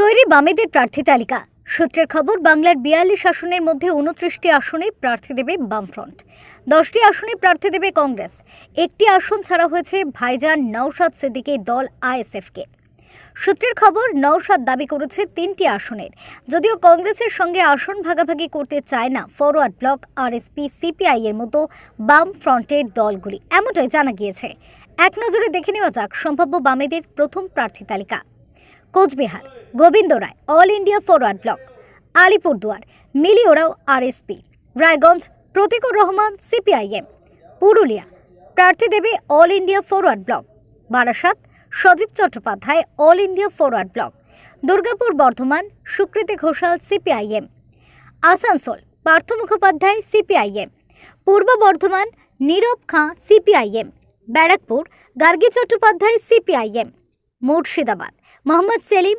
তৈরি বামেদের প্রার্থী তালিকা। সূত্রের খবর, বাংলার বিয়াল্লিশ আসনের মধ্যে উনত্রিশটি আসনে প্রার্থী দেবে বামফ্রন্ট। দশটি আসনে প্রার্থী দেবে কংগ্রেস। একটি আসন ছাড়া হয়েছে ভাইজান নওশাদ সিদ্দিকের দল আইএসএফকে। সূত্রের খবর, নওশাদ দাবি করেছে তিনটি আসনের। যদিও কংগ্রেসের সঙ্গে আসন ভাগাভাগি করতে চায় না ফরওয়ার্ড ব্লক, আরএসপি, সিপিআই এর মতো বাম ফ্রন্টের দলগুলি। এমনটাই জানা গিয়েছে। এক নজরে দেখে নেওয়া যাক, সম্ভাব্য বামেদের প্রথম প্রার্থী তালিকা। Cooch Behar Gobinda Roy, All India Forward Bloc Alipurduar Mili Oraon RSP, Raiganj, Pratikur Rahman, CPIM, Purulia, প্রার্থী দেবে All India Forward Bloc, Barasat, Sajib Chattopadhyay, All India Forward Bloc, Durgapur Bardhaman, Sukriti Ghoshal, CPIM, Asansol, Partha Mukhopadhyay, CPIM, Purba Bardhaman, Nirab Khan, CPIM, Barrackpore, Gargi Chattopadhyay, CPIM, Murshidabad, Mohammad Salim